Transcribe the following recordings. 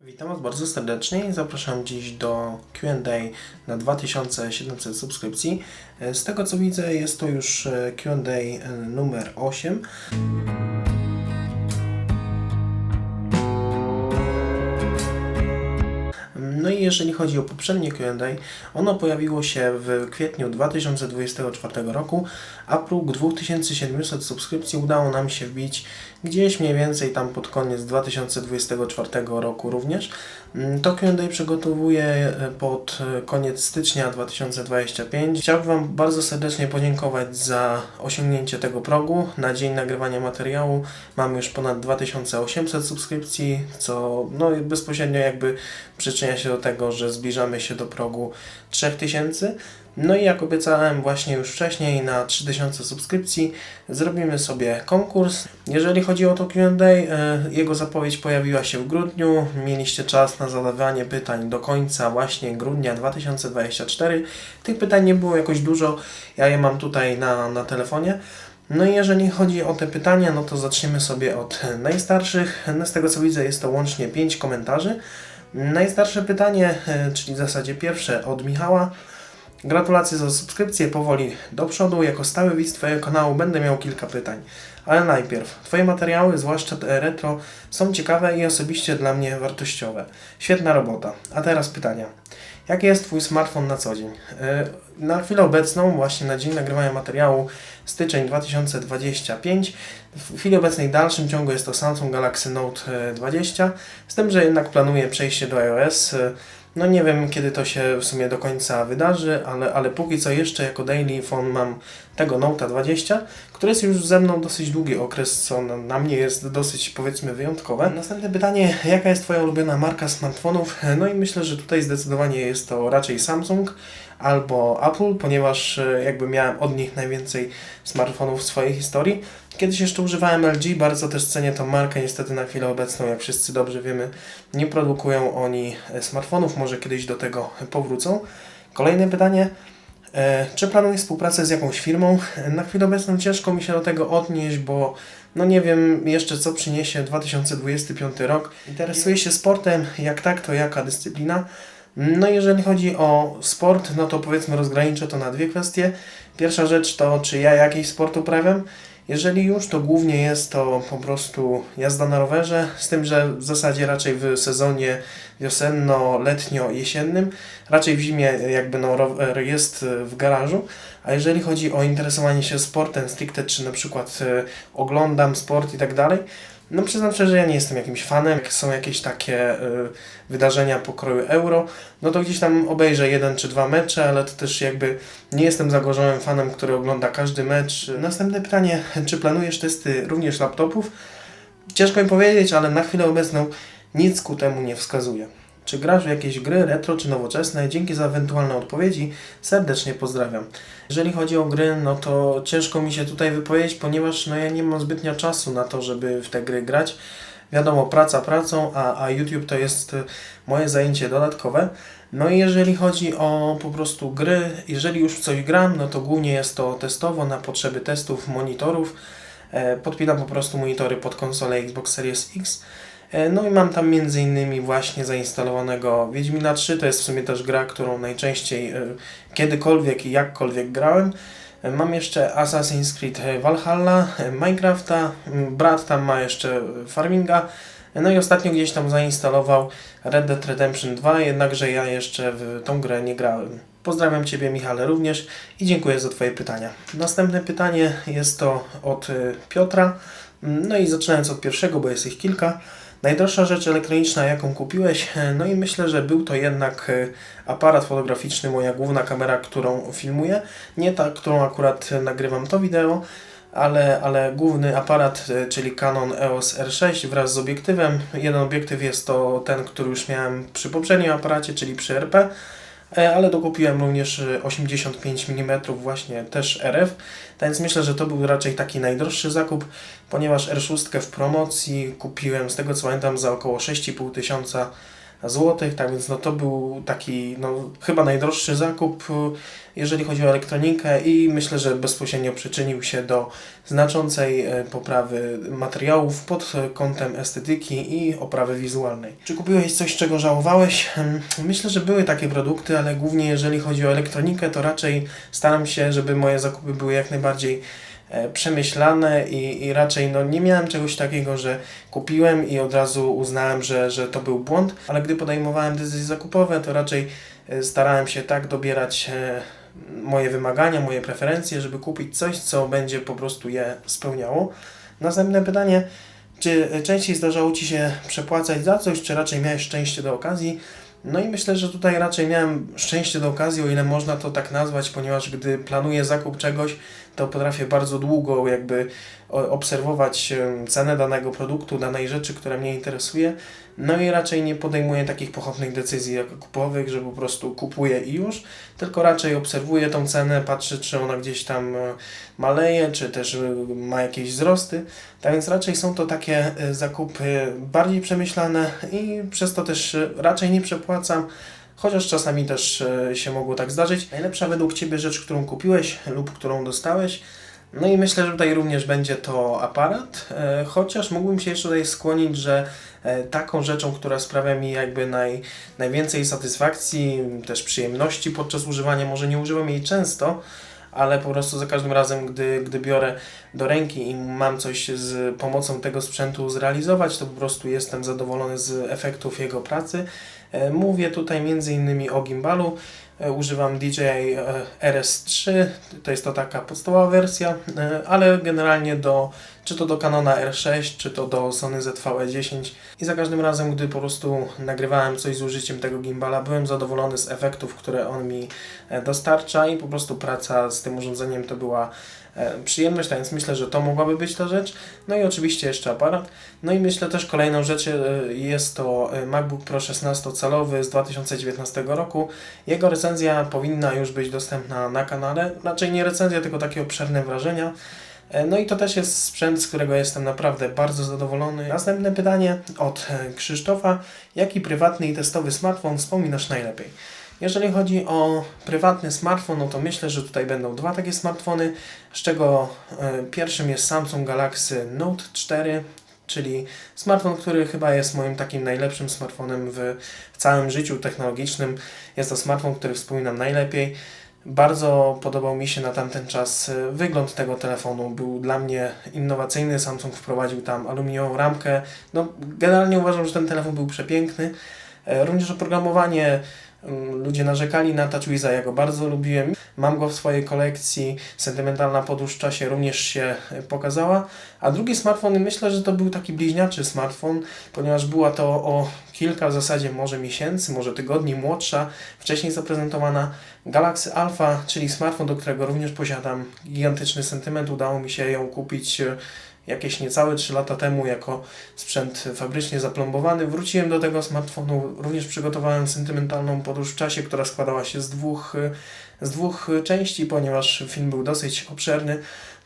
Witam Was bardzo serdecznie i zapraszam dziś do Q&A na 2700 subskrypcji. Z tego co widzę jest to już e, Q&A e, numer 8. No i jeżeli chodzi o poprzednie Q&A, ono pojawiło się w kwietniu 2024 roku, a próg 2700 subskrypcji udało nam się wbić gdzieś mniej więcej tam pod koniec 2024 roku również. Mm, To Q&A przygotowuję e, pod e, koniec stycznia 2025. Chciałbym Wam bardzo serdecznie podziękować za osiągnięcie tego progu. Na dzień nagrywania materiału mamy już ponad 2800 subskrypcji, co no, bezpośrednio jakby przyczynia się do tego, że zbliżamy się do progu 3000. No i jak obiecałem właśnie już wcześniej na 3000 subskrypcji zrobimy sobie konkurs. Jeżeli chodzi o to Q&A, e, jego zapowiedź pojawiła się w grudniu. Mieliście czas na zadawanie pytań do końca właśnie grudnia 2024. Tych pytań nie było jakoś dużo, ja je mam tutaj na, na telefonie. No i jeżeli chodzi o te pytania, no to zaczniemy sobie od najstarszych. No Z tego co widzę jest to łącznie 5 komentarzy. Najstarsze pytanie, e, czyli w zasadzie pierwsze od Michała. Gratulacje za subskrypcję, powoli do przodu. Jako stały widz Twojego kanału będę miał kilka pytań. Ale najpierw, Twoje materiały, zwłaszcza te retro, są ciekawe i osobiście dla mnie wartościowe. Świetna robota. A teraz pytania. Jaki jest Twój smartfon na co dzień? E, Na chwilę obecną, właśnie na dzień nagrywania materiału, styczeń 2025, w chwili obecnej dalszym ciągu jest to Samsung Galaxy Note e, 20, z tym, że jednak planuję przejście do iOS. No nie wiem, kiedy to się w sumie do końca wydarzy, ale, ale póki co jeszcze jako daily phone mam tego Note 20, który jest już ze mną dosyć długi okres, co na, na mnie jest dosyć powiedzmy wyjątkowe. Następne pytanie, jaka jest Twoja ulubiona marka smartfonów? No i myślę, że tutaj zdecydowanie jest to raczej Samsung albo Apple, ponieważ e, jakby miałem od nich najwięcej smartfonów w swojej historii. Kiedyś jeszcze używałem LG, bardzo też cenię tą markę, niestety na chwilę obecną, jak wszyscy dobrze wiemy, nie produkują oni e, smartfonów, może kiedyś do tego powrócą. Kolejne pytanie, czy planujesz współpracę z jakąś firmą? E, Na chwilę obecną ciężko mi się do tego odnieść, bo no nie wiem jeszcze co przyniesie 2025 rok. Interesuję się sportem, jak tak, to jaka dyscyplina? No jeżeli chodzi o sport, no to powiedzmy rozgraniczę to na dwie kwestie. Pierwsza rzecz to, czy ja jakiś sport uprawiam. Jeżeli już, to głównie jest to po prostu jazda na rowerze, z tym, że w zasadzie raczej w sezonie wiosenno-letnio-jesiennym, raczej w zimie jakby no rower jest w garażu, a jeżeli chodzi o interesowanie się sportem stricte, czy na przykład e, oglądam sport i tak dalej, no przyznam szczerze, że ja nie jestem jakimś fanem. Jak są jakieś takie y, wydarzenia pokroju euro, no to gdzieś tam obejrzę jeden czy dwa mecze, ale to też jakby nie jestem zagorzałym fanem, który ogląda każdy mecz. Następne pytanie, czy planujesz testy również laptopów? Ciężko mi powiedzieć, ale na chwilę obecną nic ku temu nie wskazuje. Czy grasz w jakieś gry retro czy nowoczesne? Dzięki za ewentualne odpowiedzi. Serdecznie pozdrawiam. Jeżeli chodzi o gry, no to ciężko mi się tutaj wypowiedzieć, ponieważ no ja nie mam zbytnio czasu na to, żeby w te gry grać. Wiadomo, praca pracą, a, a YouTube to jest y, moje zajęcie dodatkowe. No i jeżeli chodzi o po prostu gry, jeżeli już w coś gram, no to głównie jest to testowo na potrzeby testów monitorów. E, Podpinam po prostu monitory pod konsolę Xbox Series X. E, No i mam tam między innymi właśnie zainstalowanego Wiedźmina 3, to jest w sumie też gra, którą najczęściej e, kiedykolwiek i jakkolwiek grałem. E, Mam jeszcze Assassin's Creed Valhalla, Minecrafta, brat tam ma jeszcze Farminga, no i ostatnio gdzieś tam zainstalował Red Dead Redemption 2, jednakże ja jeszcze w tą grę nie grałem. Pozdrawiam Ciebie Michale również i dziękuję za Twoje pytania. Następne pytanie jest to od Piotra. No i zaczynając od pierwszego, bo jest ich kilka. Najdroższa rzecz elektroniczna, jaką kupiłeś? E, No i myślę, że był to jednak y, aparat fotograficzny, moja główna kamera, którą filmuję. Nie ta, którą akurat nagrywam to wideo, ale, ale główny aparat, y, czyli Canon EOS R6 wraz z obiektywem. Jeden obiektyw jest to ten, który już miałem przy poprzednim aparacie, czyli przy RP. E, ale dokupiłem również y, 85 mm właśnie też RF, więc myślę, że to był raczej taki najdroższy zakup, ponieważ R6 w promocji kupiłem z tego co pamiętam za około 6,5 tysiąca zł, tak więc no to był taki no, chyba najdroższy zakup, y, jeżeli chodzi o elektronikę i myślę, że bezpośrednio przyczynił się do znaczącej e, poprawy materiałów pod kątem estetyki i oprawy wizualnej. Czy kupiłeś coś, czego żałowałeś? Hmm, Myślę, że były takie produkty, ale głównie jeżeli chodzi o elektronikę, to raczej staram się, żeby moje zakupy były jak najbardziej przemyślane i, i raczej no, nie miałem czegoś takiego, że kupiłem i od razu uznałem, że, że to był błąd, ale gdy podejmowałem decyzje zakupowe, to raczej e, starałem się tak dobierać e, moje wymagania, moje preferencje, żeby kupić coś, co będzie po prostu je spełniało. Następne pytanie, czy częściej zdarzało Ci się przepłacać za coś, czy raczej miałeś szczęście do okazji? No i myślę, że tutaj raczej miałem szczęście do okazji, o ile można to tak nazwać, ponieważ gdy planuję zakup czegoś, to potrafię bardzo długo jakby obserwować cenę danego produktu, danej rzeczy, która mnie interesuje. No i raczej nie podejmuję takich pochopnych decyzji zakupowych, że po prostu kupuję i już, tylko raczej obserwuję tą cenę, patrzę, czy ona gdzieś tam e, maleje, czy też e, ma jakieś wzrosty. Tak więc raczej są to takie e, zakupy bardziej przemyślane i przez to też raczej nie przepłacam. Chociaż czasami też e, się mogło tak zdarzyć. Najlepsza według Ciebie rzecz, którą kupiłeś lub którą dostałeś. No i myślę, że tutaj również będzie to aparat, e, chociaż mógłbym się jeszcze tutaj skłonić, że e, taką rzeczą, która sprawia mi jakby naj, najwięcej satysfakcji, też przyjemności podczas używania, może nie używam jej często, ale po prostu za każdym razem, gdy, gdy biorę do ręki i mam coś z pomocą tego sprzętu zrealizować, to po prostu jestem zadowolony z efektów jego pracy. E, Mówię tutaj innymi o gimbalu. E, Używam DJI e, RS3, to jest to taka podstawowa wersja, ale generalnie do, czy to do Canona R6, czy to do Sony ZV-E10 i za każdym razem, gdy po prostu nagrywałem coś z użyciem tego gimbala, byłem zadowolony z efektów, które on mi e, dostarcza i po prostu praca z tym urządzeniem to była e, przyjemność, tak więc myślę, że to mogłaby być ta rzecz. No i oczywiście jeszcze aparat. No i myślę też kolejną rzecz e, jest to MacBook Pro 16-calowy z 2019 roku. Jego recenzja powinna już być dostępna na kanale. Raczej nie recenzja, tylko takie obszerne wrażenia. E, No i to też jest sprzęt, z którego jestem naprawdę bardzo zadowolony. Następne pytanie od e, Krzysztofa. Jaki prywatny i testowy smartfon wspominasz najlepiej? Jeżeli chodzi o prywatny smartfon, no to myślę, że tutaj będą dwa takie smartfony, z czego e, pierwszym jest Samsung Galaxy Note 4, czyli smartfon, który chyba jest moim takim najlepszym smartfonem w całym życiu technologicznym. Jest to smartfon, który wspominam najlepiej. Bardzo podobał mi się na tamten czas e, wygląd tego telefonu. Był dla mnie innowacyjny. Samsung wprowadził tam aluminiową ramkę. No, generalnie uważam, że ten telefon był przepiękny. E, Również oprogramowanie. Mm, Ludzie narzekali na TouchWiza, ja go bardzo lubiłem. Mam go w swojej kolekcji. Sentymentalna podróż w czasie również się e, pokazała. A drugi smartfon, myślę, że to był taki bliźniaczy smartfon, ponieważ była to o kilka w zasadzie może miesięcy, może tygodni młodsza, wcześniej zaprezentowana Galaxy Alpha, czyli smartfon, do którego również posiadam gigantyczny sentyment. Udało mi się ją kupić e, jakieś niecałe 3 lata temu jako sprzęt fabrycznie zaplombowany. Wróciłem do tego smartfonu, również przygotowałem sentymentalną podróż w czasie, która składała się z dwóch, z dwóch części, ponieważ film był dosyć obszerny.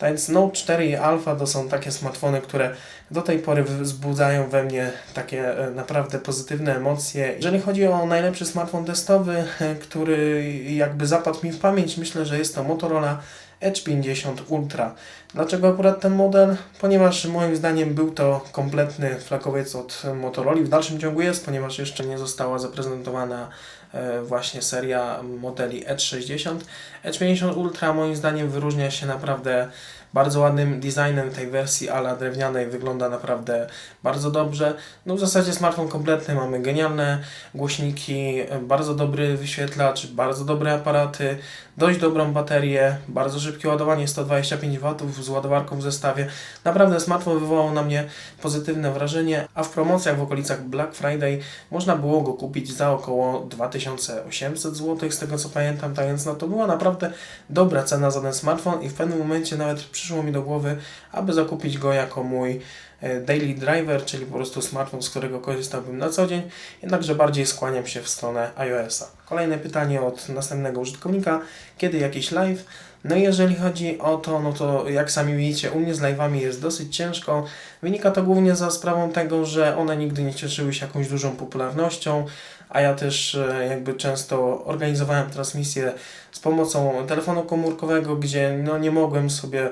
Więc Note 4 i Alpha to są takie smartfony, które do tej pory wzbudzają we mnie takie e, naprawdę pozytywne emocje. Jeżeli chodzi o najlepszy smartfon testowy, e, który jakby zapadł mi w pamięć, myślę, że jest to Motorola Edge 50 Ultra. Dlaczego akurat ten model? Ponieważ moim zdaniem był to kompletny flakowiec od Motorola. W dalszym ciągu jest, ponieważ jeszcze nie została zaprezentowana e, właśnie seria modeli Edge 60. Edge 50 Ultra moim zdaniem wyróżnia się naprawdę bardzo ładnym designem tej wersji ala drewnianej, wygląda naprawdę bardzo dobrze. No w zasadzie smartfon kompletny, mamy genialne głośniki, bardzo dobry wyświetlacz, bardzo dobre aparaty, dość dobrą baterię, bardzo szybkie ładowanie 125 W z ładowarką w zestawie. Naprawdę smartfon wywołał na mnie pozytywne wrażenie, a w promocjach w okolicach Black Friday można było go kupić za około 2800 zł, z tego co pamiętam, tak więc no to była naprawdę dobra cena za ten smartfon i w pewnym momencie nawet przyszło mi do głowy, aby zakupić go jako mój e, daily driver, czyli po prostu smartfon, z którego korzystałbym na co dzień, jednakże bardziej skłaniam się w stronę iOS-a. Kolejne pytanie od następnego użytkownika. Kiedy jakiś live? No i jeżeli chodzi o to, no to jak sami widzicie, u mnie z live'ami jest dosyć ciężko. Wynika to głównie za sprawą tego, że one nigdy nie cieszyły się jakąś dużą popularnością, a ja też e, jakby często organizowałem transmisje z pomocą telefonu komórkowego, gdzie no nie mogłem sobie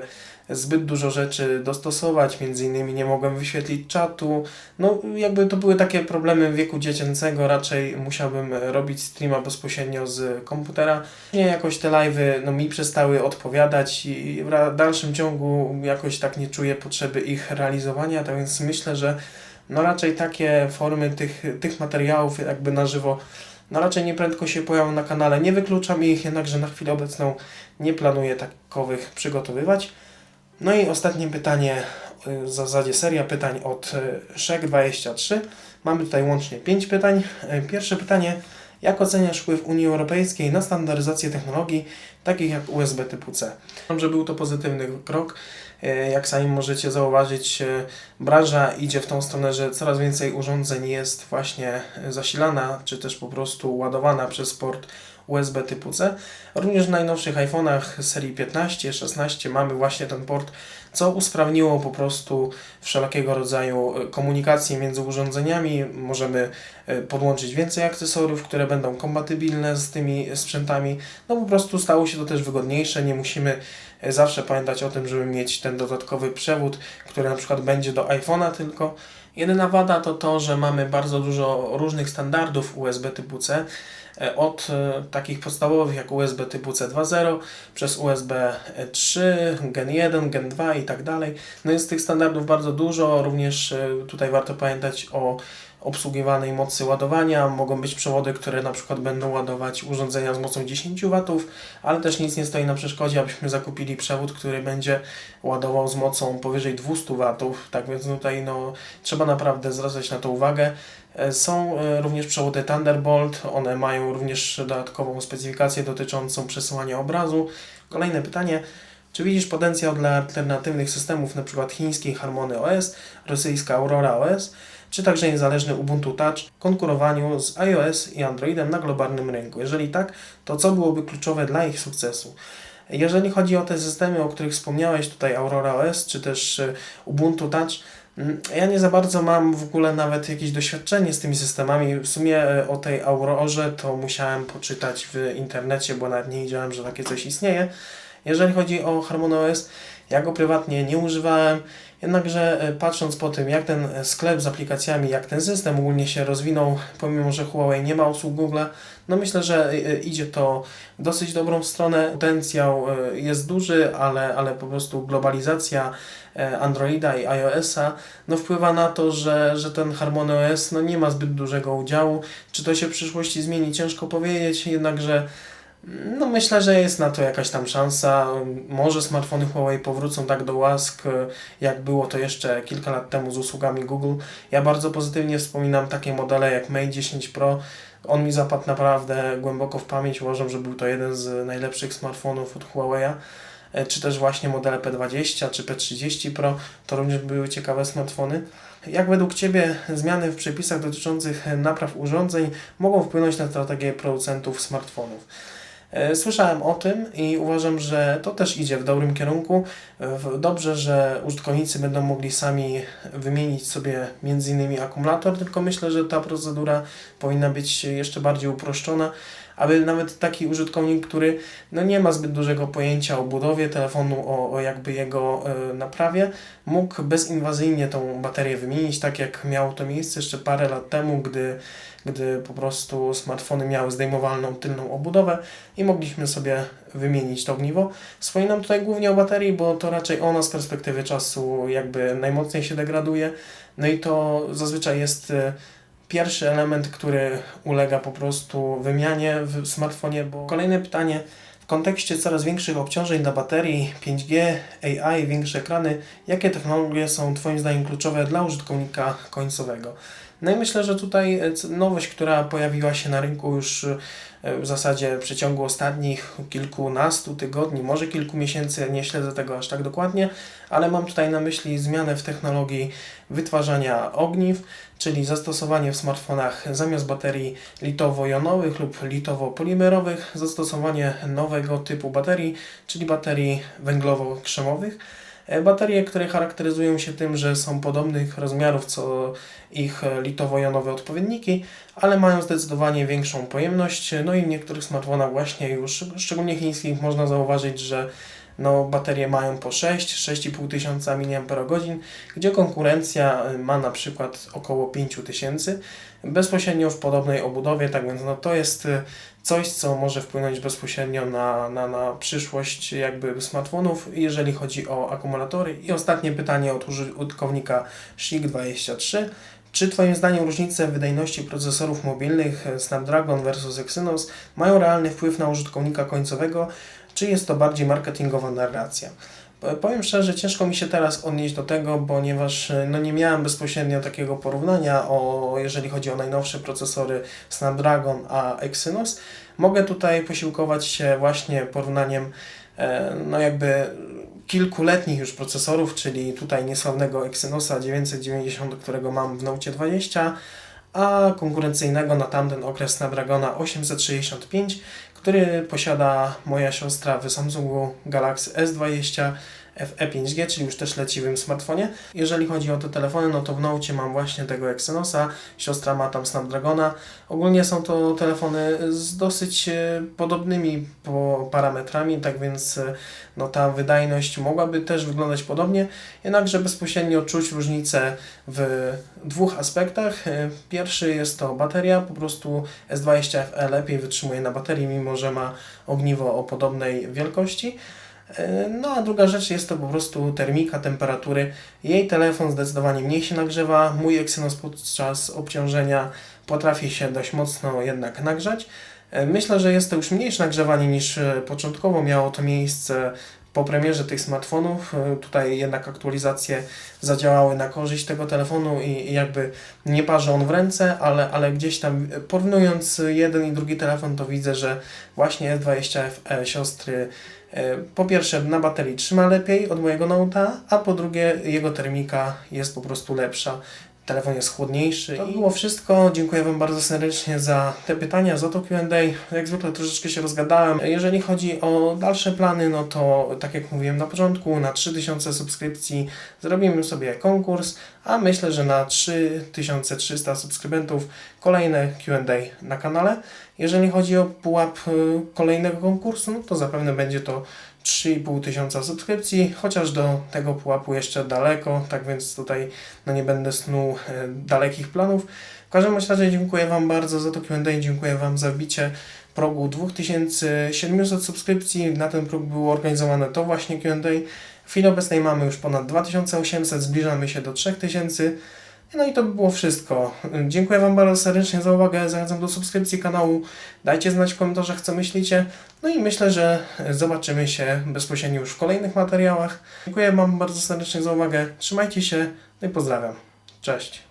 zbyt dużo rzeczy dostosować, między innymi nie mogłem wyświetlić czatu. No jakby to były takie problemy wieku dziecięcego, raczej musiałbym robić streama bezpośrednio z komputera. Nie jakoś te live'y no, mi przestały odpowiadać i w dalszym ciągu jakoś tak nie czuję potrzeby ich realizowania, tak więc myślę, że no raczej takie formy tych, tych materiałów jakby na żywo no raczej nieprędko się pojawią na kanale. Nie wykluczam ich, jednakże na chwilę obecną nie planuję takowych przygotowywać. No i ostatnie pytanie, w zasadzie seria pytań od y, Szek23. Mamy tutaj łącznie 5 pytań. Y, pierwsze pytanie, jak oceniasz wpływ Unii Europejskiej na standaryzację technologii takich jak USB typu C? Że był to pozytywny krok. Jak sami możecie zauważyć, branża idzie w tą stronę, że coraz więcej urządzeń jest właśnie zasilana, czy też po prostu ładowana przez port USB typu C. Również w najnowszych iPhone'ach serii 15, 16 mamy właśnie ten port, co usprawniło po prostu wszelkiego rodzaju e, komunikację między urządzeniami. Możemy e, podłączyć więcej akcesoriów, które będą kompatybilne z tymi sprzętami. No po prostu stało się to też wygodniejsze, nie musimy e, zawsze pamiętać o tym, żeby mieć ten dodatkowy przewód, który na przykład będzie do iPhone'a tylko. Jedyna wada to to, że mamy bardzo dużo różnych standardów USB typu C. E, od e, takich podstawowych jak USB typu C2.0 przez USB 3, Gen 1, Gen 2 i tak dalej. No jest tych standardów bardzo dużo, również e, tutaj warto pamiętać o obsługiwanej mocy ładowania. Mogą być przewody, które na przykład będą ładować urządzenia z mocą 10 W, ale też nic nie stoi na przeszkodzie, abyśmy zakupili przewód, który będzie ładował z mocą powyżej 200 W. Tak więc tutaj no, trzeba naprawdę zwracać na to uwagę. E, są e, również przewody Thunderbolt, one mają również dodatkową specyfikację dotyczącą przesyłania obrazu. Kolejne pytanie. Czy widzisz potencjał dla alternatywnych systemów, np. chińskiej Harmony OS, rosyjska Aurora OS, czy także niezależny Ubuntu Touch konkurowaniu z iOS i Androidem na globalnym rynku? Jeżeli tak, to co byłoby kluczowe dla ich sukcesu? Jeżeli chodzi o te systemy, o których wspomniałeś, tutaj Aurora OS, czy też e, Ubuntu Touch, ja nie za bardzo mam w ogóle nawet jakieś doświadczenie z tymi systemami. W sumie e, o tej Aurorze to musiałem poczytać w internecie, bo nawet nie wiedziałem, że takie coś istnieje. Jeżeli chodzi o Harmony OS, ja go prywatnie nie używałem, jednakże e, patrząc po tym, jak ten sklep z aplikacjami, jak ten system ogólnie się rozwinął, pomimo że Huawei nie ma usług Google, no myślę, że e, e, idzie to w dosyć dobrą stronę. Potencjał jest duży, ale, ale po prostu globalizacja Androida i iOS-a no wpływa na to, że, że ten Harmony OS no nie ma zbyt dużego udziału. Czy to się w przyszłości zmieni? Ciężko powiedzieć, jednakże no myślę, że jest na to jakaś tam szansa. Może smartfony Huawei powrócą tak do łask, jak było to jeszcze kilka lat temu z usługami Google. Ja bardzo pozytywnie wspominam takie modele jak Mate 10 Pro. On mi zapadł naprawdę głęboko w pamięć. Uważam, że był to jeden z najlepszych smartfonów od Huawei'a. E, czy też właśnie modele P20 czy P30 Pro. To również były ciekawe smartfony. Jak według Ciebie zmiany w przepisach dotyczących napraw urządzeń mogą wpłynąć na strategię producentów smartfonów? E, słyszałem o tym i uważam, że to też idzie w dobrym kierunku. Dobrze, że użytkownicy będą mogli sami wymienić sobie między innymi akumulator, tylko myślę, że ta procedura powinna być jeszcze bardziej uproszczona, aby nawet taki użytkownik, który no nie ma zbyt dużego pojęcia o budowie telefonu, o, o jakby jego y, naprawie, mógł bezinwazyjnie tą baterię wymienić, tak jak miało to miejsce jeszcze parę lat temu, gdy gdy po prostu smartfony miały zdejmowalną tylną obudowę i mogliśmy sobie wymienić to ogniwo. Wspominam tutaj głównie o baterii, bo to raczej ona z perspektywy czasu jakby najmocniej się degraduje. No i to zazwyczaj jest e, pierwszy element, który ulega po prostu wymianie w smartfonie. Bo kolejne pytanie. W kontekście coraz większych obciążeń na baterii, 5G, AI, większe ekrany, jakie technologie są Twoim zdaniem kluczowe dla użytkownika końcowego? No i myślę, że tutaj e, nowość, która pojawiła się na rynku już e, w zasadzie w przeciągu ostatnich kilkunastu tygodni, może kilku miesięcy, nie śledzę tego aż tak dokładnie, ale mam tutaj na myśli zmianę w technologii wytwarzania ogniw, czyli zastosowanie w smartfonach zamiast baterii litowo-jonowych lub litowo-polimerowych, zastosowanie nowego typu baterii, czyli baterii węglowo-krzemowych. E, Baterie, które charakteryzują się tym, że są podobnych rozmiarów co ich e, litowo-jonowe odpowiedniki, ale mają zdecydowanie większą pojemność. No i w niektórych smartfonach właśnie już, szczególnie chińskich, można zauważyć, że no, baterie mają po 6-6,5 tysiąca mAh, gdzie konkurencja y, ma na przykład około 5000 bezpośrednio w podobnej obudowie, tak więc no, to jest y, coś, co może wpłynąć bezpośrednio na, na, na przyszłość jakby smartfonów, jeżeli chodzi o akumulatory. I ostatnie pytanie od uży- użytkownika Szik23. Czy Twoim zdaniem różnice wydajności procesorów mobilnych e, Snapdragon versus Exynos mają realny wpływ na użytkownika końcowego, czy jest to bardziej marketingowa narracja? Powiem szczerze, ciężko mi się teraz odnieść do tego, ponieważ e, no, nie miałem bezpośrednio takiego porównania, o, jeżeli chodzi o najnowsze procesory Snapdragon a Exynos. Mogę tutaj posiłkować się właśnie porównaniem e, no jakby kilkuletnich już procesorów, czyli tutaj niesławnego Exynosa 990, którego mam w Note 20, a konkurencyjnego na tamten okres Snapdragona 865, który posiada moja siostra w Samsungu Galaxy S20 FE 5G, czyli już też leciwym smartfonie. Jeżeli chodzi o te telefony, no to w Note mam właśnie tego Exynosa, siostra ma tam Snapdragona. Ogólnie są to telefony z dosyć e, podobnymi po parametrami, tak więc e, no ta wydajność mogłaby też wyglądać podobnie, jednakże bezpośrednio czuć różnicę w dwóch aspektach. E, Pierwszy jest to bateria, po prostu S20 FE lepiej wytrzymuje na baterii, mimo że ma ogniwo o podobnej wielkości. E, No a druga rzecz jest to po prostu termika, temperatury. Jej telefon zdecydowanie mniej się nagrzewa, mój Exynos podczas obciążenia potrafi się dość mocno jednak nagrzać. E, Myślę, że jest to już mniejsze nagrzewanie niż e, początkowo miało to miejsce po premierze tych smartfonów. Tutaj jednak aktualizacje zadziałały na korzyść tego telefonu i jakby nie parzy on w ręce, ale, ale gdzieś tam porównując jeden i drugi telefon, to widzę, że właśnie S20 FE siostry po pierwsze na baterii trzyma lepiej od mojego Note'a, a po drugie jego termika jest po prostu lepsza. Telefon jest chłodniejszy. To było wszystko. Dziękuję Wam bardzo serdecznie za te pytania, za to Q&A. Jak zwykle troszeczkę się rozgadałem. Jeżeli chodzi o dalsze plany, no to tak jak mówiłem na początku, na 3000 subskrypcji zrobimy sobie konkurs, a myślę, że na 3300 subskrybentów kolejne Q&A na kanale. Jeżeli chodzi o pułap y, kolejnego konkursu, no to zapewne będzie to 3,5 tysiąca subskrypcji, chociaż do tego pułapu jeszcze daleko, tak więc tutaj no nie będę snuł e, dalekich planów. W każdym razie dziękuję Wam bardzo za to Q&A, dziękuję Wam za wbicie progu 2700 subskrypcji. Na ten próg było organizowane to właśnie Q&A. W chwili obecnej mamy już ponad 2800, zbliżamy się do 3000. No i to by było wszystko. Dziękuję Wam bardzo serdecznie za uwagę. Zachęcam do subskrypcji kanału. Dajcie znać w komentarzach, co myślicie. No i myślę, że zobaczymy się bezpośrednio już w kolejnych materiałach. Dziękuję Wam bardzo serdecznie za uwagę. Trzymajcie się, no i pozdrawiam. Cześć.